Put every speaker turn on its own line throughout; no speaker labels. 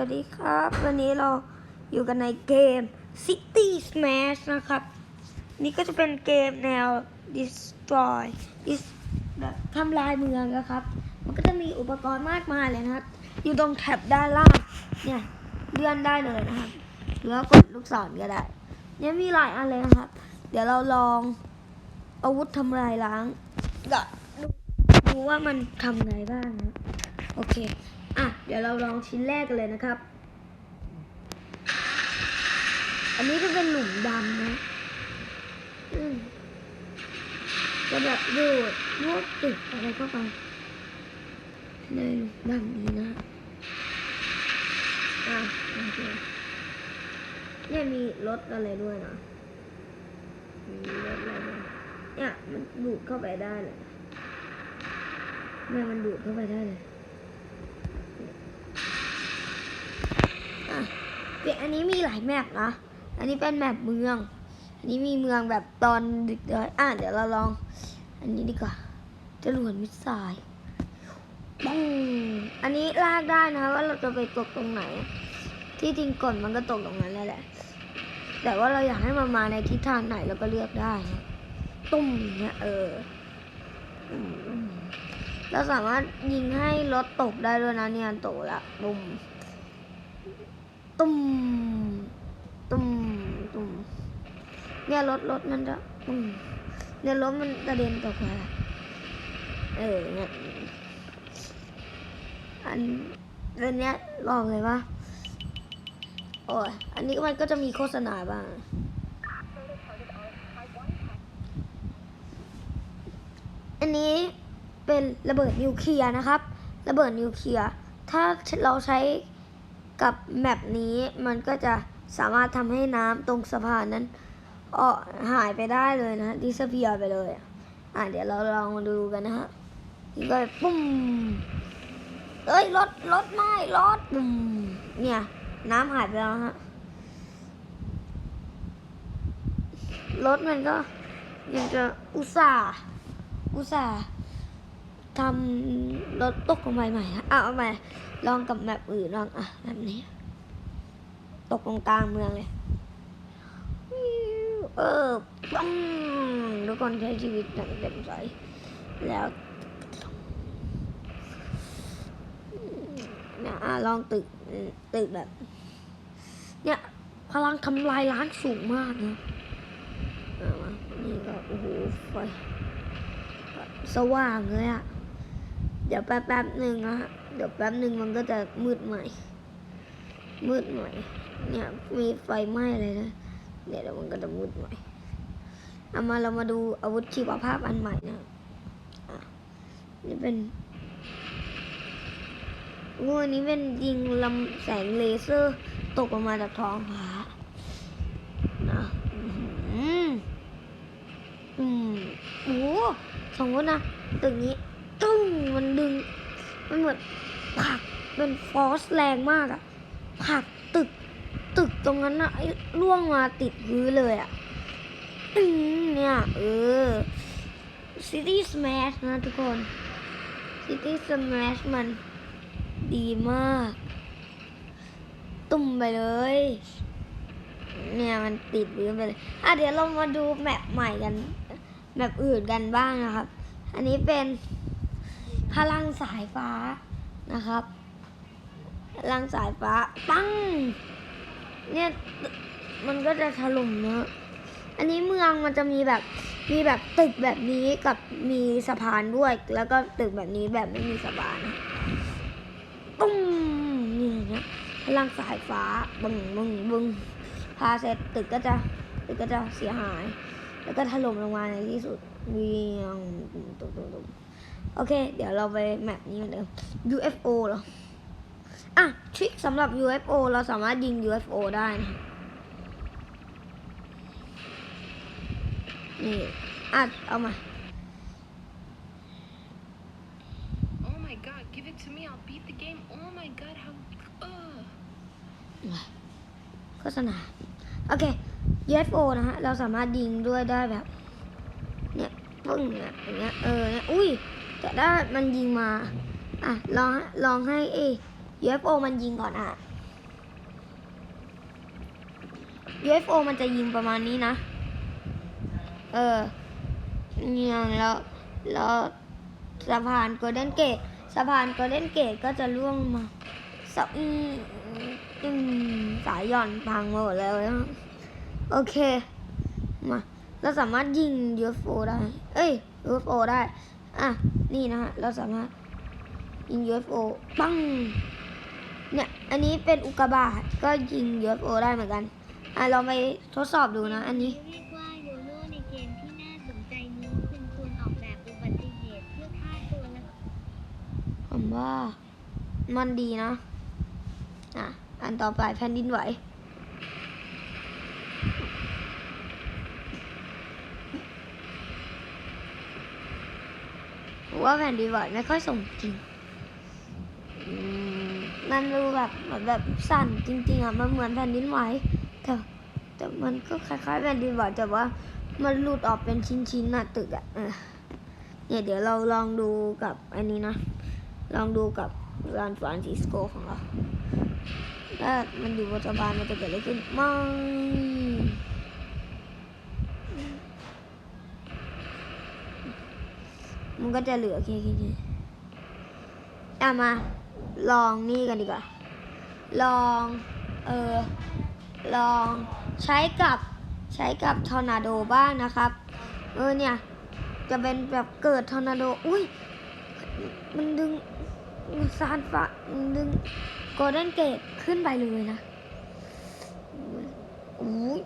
วัสดีครับ วันนี้เราอยู่กันในเกม City Smash นะครับ นี่ก็จะเป็นเกมแนว destroy dis แบบทำลายเมืองนะครับ มันก็จะมีอุปกรณ์มากมายเลยนะครับ อยู่ตรงแท็บด้านล่างเนี่ยเลื่อนได้เลยนะครับ หรือว่ากดลูกศรก็ได้ เนี่ยมีหลายอันเลยนะครับ เดี๋ยวเราลองอาวุธทำลายล้างก็ดูดูว่ามันทำไงบ้างนะโอเค อะ เดี๋ยวเราลองชิ้นแรกกันเลยนะครับ อันนี้จะเป็นหลุมดำนะจะแบบโดดพวกตึกอะไรเข้าไปในหลุมดำนี้นะอะโอเคเนี่ยมีรถอะไรด้วยนะมีรถอะไรด้วยเนี่ยมันดูดเข้าไปได้เลยเนี่ยมันดูดเข้าไปได้เลย อะ เดี๋ยวอันนี้มีหลายแมปนะ อันนี้เป็นแมปเมือง อันนี้มีเมืองแบบตอนดึกเลยอะเดี๋ยวเราลอง อันนี้ดีกว่าจรวดมิสไซล์ปังอันนี้ลากได้นะว่าเราจะไปตกตรงไหน ที่จริงก่อนมันก็ตกตรงนั้นแหละแหละ แต่ว่าเราอยากให้มันมาในทิศทางไหนเราก็เลือกได้นะตุ้มเนี่ยเออเราสามารถยิงให้รถตกได้ด้วยนะเนี่ยตกละบุม ตุ้มตุ้มตุ้มเนี่ยรถรถมันจะอืมเนี่ยรถมันกระเด็นตกมาเออเนี่ยอันเรื่องเนี้ยบอกเลยว่าโอ้ยอันนี้มันก็จะมีโฆษณาบ้าง อันนี้เป็นระเบิดนิวเคลียร์นะครับ ระเบิดนิวเคลียร์ ถ้าเราใช้ กับแมปนี้มันก็จะสามารถทำให้น้ำตรงสะพานนั้นออกหายไปได้เลยนะดิสเพียไปเลย อะเดี๋ยวเราลองมาดูกันนะฮะนี่ก็ปุ้มเอ้ยรถรถไม้รถปุ้มเนี่ยน้ำหายไปแล้วฮะรถมันก็ยังจะอุตส่าห์อุตส่าห์ ทำรถตกลงไปใหม่ฮะอะเอาใหม่ลองกับแมปอื่นลองอะแบบนี้ ตกตรงกลางเมืองเลย เออปังทุกคนใช้ชีวิตอย่างเต็มใจแล้วเนี่ยอะลองตึกตึกแบบ เนี่ยพลังทำลายล้างสูงมากนะเอามานี่ก็โอ้โหไฟสว่างเลยอะ เดี๋ยวแป๊บแป๊บหนึ่งอะเดี๋ยวแป๊บหนึ่งมันก็จะมืดใหม่ มืดใหม่ เนี่ยมีไฟไหม้เลยนะ เดี๋ยวเดี๋ยวมันก็จะมืดใหม่เอามาเรามาดูอาวุธชีวภาพอันใหม่นะอะนี่เป็นงูอันนี้เป็นยิงลำแสงเลเซอร์ตกออกมาจากท้องฟ้านะอืม อืมโอ้สมมตินะตึกนี้ มันดึง มันเหมือนผักเป็นฟอสแรงมากอะผักตึก ตึกตรงนั้นอะไอ้ล่วงมาติดพื้นเลยอะเนี่ย เออ City Smash นะทุกคน City Smash มันดีมาก ตุ่มไปเลย เนี่ยมันติดพื้นไปเลย อะเดี๋ยวเรามาดูแมปใหม่กัน แมปอื่นกันบ้างนะครับ อันนี้เป็น พลังสายฟ้านะครับพลังสายฟ้าปังเนี่ยมันก็จะถล่มเนอะอันนี้เมืองมันจะมีแบบมีแบบตึกแบบนี้กับมีสะพานด้วย แล้วก็ตึกแบบนี้แบบไม่มีสะพานนะตุ้มนี่นะพลังสายฟ้าบึงบึงบึงพาเสร็จตึกก็จะตึกก็จะเสียหาย แล้วก็ถล่มลงมาในที่สุดเวียงตุ้มตุ้มตุ้มตุ้ม โอเค เดี๋ยวเราไปแมปนี้เหมือนเดิม UFO เหรอ อะ ทริคสำหรับ UFO เราสามารถยิง UFO ได้นะนี่อะเอามา
Oh my god, give it to me. I'll beat the game. Oh my god, how. Ugh.
โฆษณา โอเค UFO นะฮะ เราสามารถยิงด้วยได้แบบ เนี่ยปึ้งเนี่ยอย่างเงี้ย เออเนี่ยอุ้ย แต่ถ้ามันยิงมา อะ ลองลองให้เอ UFO มันยิงก่อนอะ UFO มันจะยิงประมาณนี้นะ เออเนี่ยแล้วแล้วสะพานโกลเด้นเกตสะพานโกลเด้นเกตก็จะล่วงมาสะอืมอืมสายหย่อนพังหมดแล้วนะโอเค มา เราสามารถยิง UFO ได้ เอ้ย UFO ได้ อะ นี่นะฮะ เราสามารถยิง UFO ปัง เนี่ย อันนี้เป็นอุกกาบาตก็ยิง UFO ได้เหมือนกัน อะ เราไปทดสอบดูนะ อันนี้
เรียกว่าโยโย่ในเกมที่น่าสนใจนี้คุณควรออกแบบอุบัติเหตุเพื่อฆ่าตัวนัก
ผมว่ามันดีนะ อะ อันต่อไปแผ่นดินไหว ผมว่าแผ่นดินไหวไม่ค่อยสมจริงมันดูแบบเหมือนแบบสั่นจริงๆอะมันเหมือนแผ่นดินไหวแต่แต่มันก็คล้ายๆแผ่นดินไหวแต่ว่ามันหลุดออกเป็นชิ้นๆน่ะตึกอะเนี่ยเดี๋ยวเราลองดูกับอันนี้นะ ลองดูกับซานฟรานซิสโกของเราถ้ามันอยู่บนสะพานมันจะเกิดอะไรขึ้นมั่ง มันก็จะเหลือแค่นี้เอามา ลองนี่กันดีกว่า ลอง เออ ลองใช้กับใช้กับทอร์นาโดบ้างนะครับ เออเนี่ย จะเป็นแบบเกิดทอร์นาโด อุ้ย มันดึงซานฟ้ามันดึงโกลเด้นเกตขึ้นไปเลยนะโอ้ย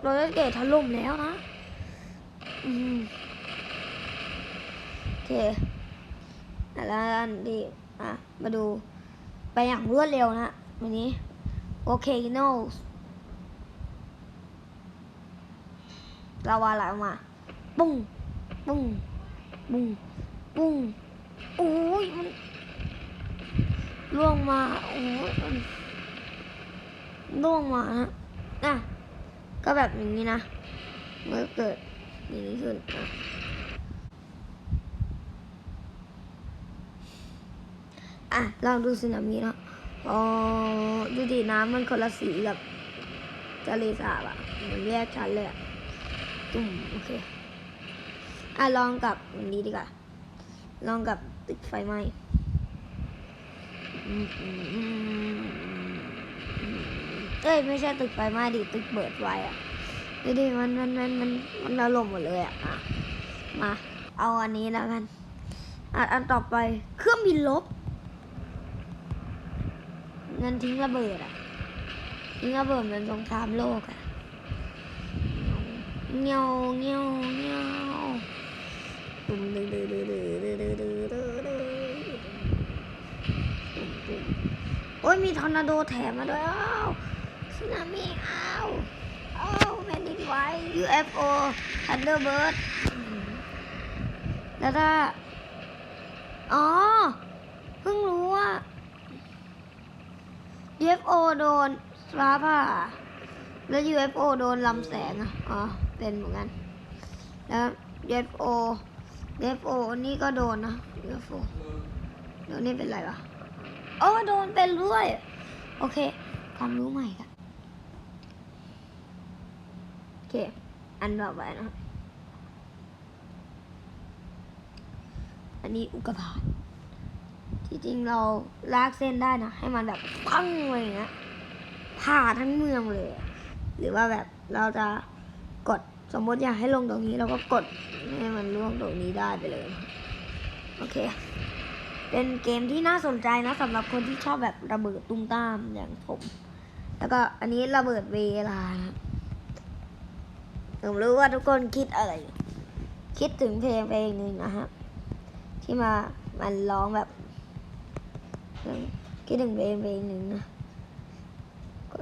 โกลเด้นเกตถล่มแล้วนะ อืม เคอะแล้วอันดีอะมาดู ไปอย่างรวดเร็วนะวันนี้ โอเคโนลาวาไหลออกมา ปุ้ง ปุ้ง ปุ้ง ปุ้งโอ้ยมันล่วงมาโอ้ยมันล่วงมานะอะก็แบบอย่างนี้นะเมื่อเกิดอย่างนี้ขึ้นอะ อะลองดูสึนามิเนาะอ๋อดูดิน้ำมันคนละสีกับทะเลสาบอะมันแยกชั้นเลยอะตุ่มโอเคอะลองกับอันนี้ดีกว่าลองกับตึกไฟไหม้เอ้ยไม่ใช่ตึกไฟไหม้ดิตึกเบิดไฟอะดูดิมันมันมันมันมันระลมหมดเลยอะมา เอาอันนี้แล้วกันอะอันต่อไปเครื่องบินลบ มันทิ้งระเบิดอะทิ้งระเบิดเหมือนสงครามโลกอะเงี้ยวเงี้ยวเงี้ยวตุ่มดึอดเดึอดเดึอดเดืดเดืดเดืดเดืดโอ้ยมีทอร์นาโดแถมมาด้วยอ้าวสึนามิอ้าวอ้าวแผ่นดินไหว UFO Thunderbird แล้วถ้าอ๋อ UFO โดนฟ้าผ่าแล้ว UFO โดนลำแสงอะอ๋อ เป็นเหมือนกัน แล้ว UFO UFO นี่ก็โดนนะ UFO เดี๋ยวนี่เป็นไรวะโอ้โดนเป็นด้วย โอเค ความรู้ใหม่ครับโอเค อันต่อไปนะ อันนี้อุกกาบาต ที่จริงเราลากเส้นได้นะ ให้มันแบบพังอะไรอย่างเงี้ยผ่าทั้งเมืองเลย หรือว่าแบบเราจะกดสมมติอยากให้ลงตรงนี้เราก็กดให้มันล่วงตรงนี้ได้ไปเลย โอเค เป็นเกมที่น่าสนใจนะสำหรับคนที่ชอบแบบระเบิดตุ้มตามอย่างผม แล้วก็อันนี้ระเบิดเวลานะผมรู้ว่าทุกคนคิดอะไร คิดถึงเพลงเพลงหนึ่งนะฮะที่มามันร้องแบบ คิดถึงเพลงเพลงหนึ่งนะก็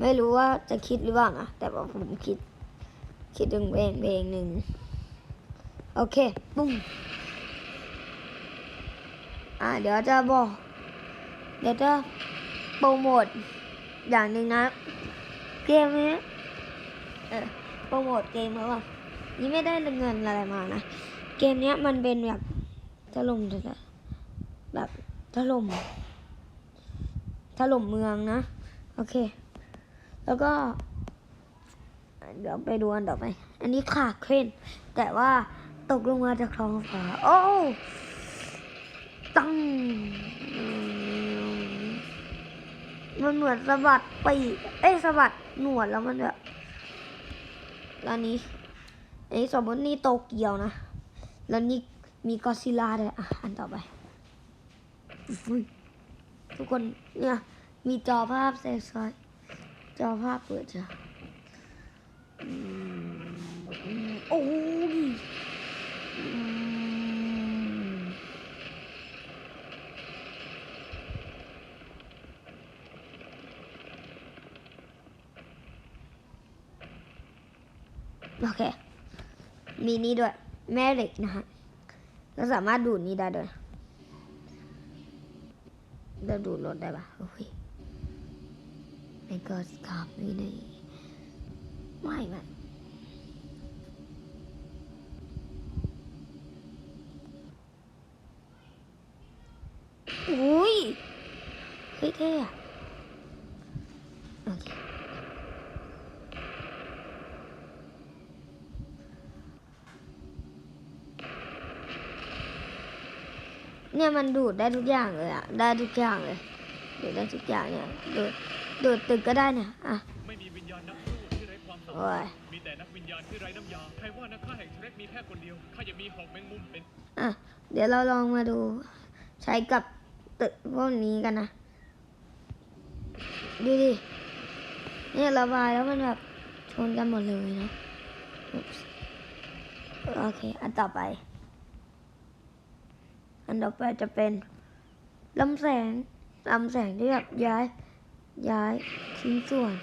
ไม่รู้ว่าจะคิดหรือเปล่านะแต่ว่าผมคิด คิดถึงเพลงเพลงหนึ่งโอเคปุ้งอ่าเดี๋ยวจะบอก เดี๋ยวจะโปรโมทอย่างหนึ่งนะ เกมนี้เออโปรโมทเกมแล้วอะนี่ไม่ได้เงินอะไรมานะ เกมเนี้ยมันเป็นแบบ ถล่มแบบถล่มถล่มเมืองนะ โอเค แล้วก็ เดี๋ยวไปดูอันต่อไป อันนี้ขาเครนแต่ว่าตกลงมาจากท้องฟ้า โอ้ตั้งมันเหมือนสะบัดปีเอ้สะบัดหนวดแล้วมันแบบแล้วนนี้ไอ้สมมตินี่โตเกียวนะ แล้วนี่ มีกอซิล่าด้วยอะอันต่อไปทุกคนเนี่ยมีจอภาพใสๆจอภาพเปิดจ้ะโอ้ยโอเค มีนี่ด้วย แม่เหล็กนะฮะ เราสามารถดูดนี่ได้ด้วยเราดูดรถได้ปะโอ้ยไม่ก็สกาบนี่นี่ไม่ไม่อุ้ยเฮ้ยเท่อะโอเค เนี่ยมันดูดได้ทุกอย่างเลยอะได้ทุกอย่างเลยดูดได้ทุกอย่างเนี่ยดูดดูดตึกก็ได้เนี่ยอะ
ไม่มีวิญญาณนักสู้ที่ไร้ความสามารถมีแต่นักวิญญาณที่ไร้น้ำยาใครว่านักฆ่าแห่งเทเรกมีแค่คนเดียวข้ายังมีหอกแมงมุมเป็น
อะเดี๋ยวเราลองมาดูใช้กับตึกพวกนี้กันนะดูดิเนี่ยระบายแล้วมันแบบชนกันหมดเลยนะโอเค อันต่อไป อันต่อไปจะเป็นลำแสงลำแสงที่แบบย้าย ย้ายชิ้นส่วน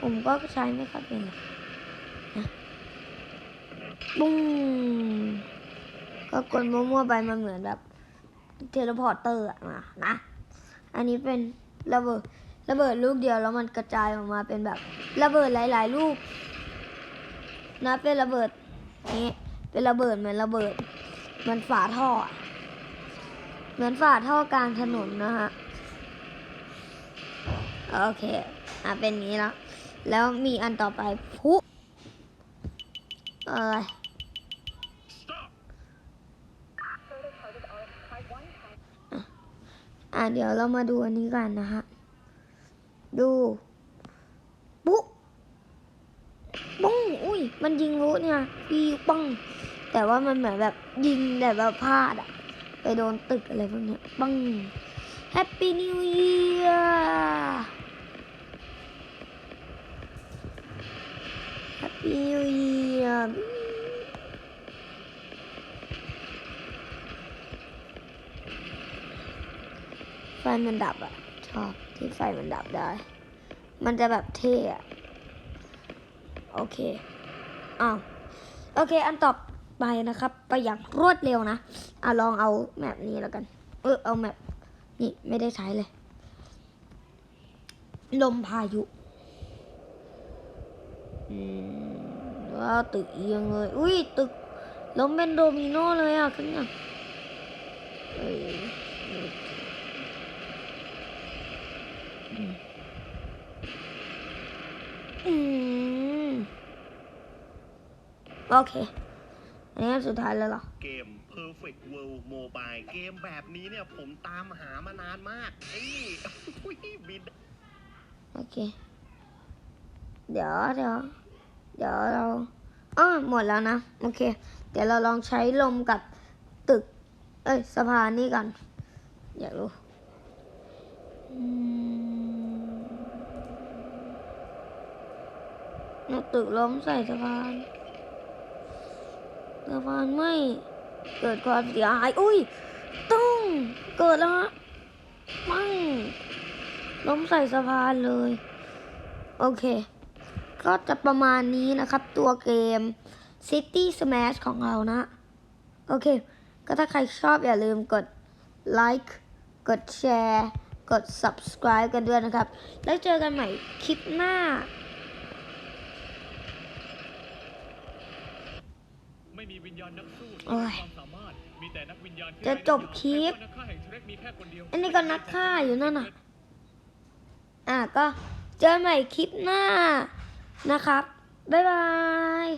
ผมก็ใช้ไม่ค่อยเป็นนะบุ้งก็กดมั่วๆไปมันเหมือนแบบ เทเลพอร์เตอร์อะนะ อันนี้เป็นระเบิด ระเบิดลูกเดียวแล้วมันกระจายออกมาเป็นแบบระเบิดหลาย ๆ ลูกนะเป็นระเบิดนี้เป็นระเบิดเหมือนระเบิดเหมือนฝาท่อ เหมือนฝาท่อกลางถนนนะฮะโอเคอะเป็นนี้แล้วแล้วมีอันต่อไปพุอะไรอะอะเดี๋ยวเรามาดูอันนี้กันนะฮะ ดูปุ๊บปุ้งอุ้ย มันยิงรู้เนี่ยปีปังแต่ว่ามันเหมือนแบบยิงแต่แบบพลาดอะไปโดนตึกอะไรพวกเนี้ยปัง Happy New Year Happy New Year ไฟมันดับอะชอบ ที่ไฟมันดับได้ มันจะแบบเท่อะโอเคอ้าวโอเค อันต่อไปนะครับ ไปอย่างรวดเร็วนะอะลองเอาแมปนี้แล้วกัน เออเอาแมปนี่ไม่ได้ใช้เลย ลมพายุอืมว้าตึกเอียงเลย อุ้ยตึกลมเป็นโดมิโนเลยอะขึ้นอะเอ้ยอืม อืมโอเค อันนี้อันสุดท้ายแล้วเหรอ
เกม Perfect World Mobile เกมแบบนี้เนี่ยผมตามหามานานมากไอ้นี่อุ๊ยบิน
โอเค เดี๋ยวเดี๋ยวเดี๋ยวเราอ้อหมดแล้วนะ โอเค เดี๋ยวเราลองใช้ลมกับตึก เอ้ยสะพานนี่กันอยากรู้ อืม เอาตึกล้มใส่สะพานสะพานไม่เกิดความเสียหาย อุ้ยต้องเกิดแล้วฮะปังล้มใส่สะพานเลย โอเค ก็จะประมาณนี้นะครับ ตัวเกม City Smash ของเรานะ โอเค ก็ถ้าใครชอบอย่าลืมกดไลค์กดแชร์ กด subscribe กันด้วยนะครับ แล้วเจอกันใหม่คลิปหน้า
ม่ไม่มีวิญญาณนักสู้ที่
โอ้ย
มีความสามารถมีแต่นักวิญญาณที่
จะ
ไร้
จบ
น้ำยา
คลิป
ใว่านักฆ่าแห่งเทเรกมีแค่คนเดียว
อันนี้ก็นักฆ่าอยู่นั่นน่ะ อะก็เจอกันใหม่คลิปหน้านะครับ บ๊ายบาย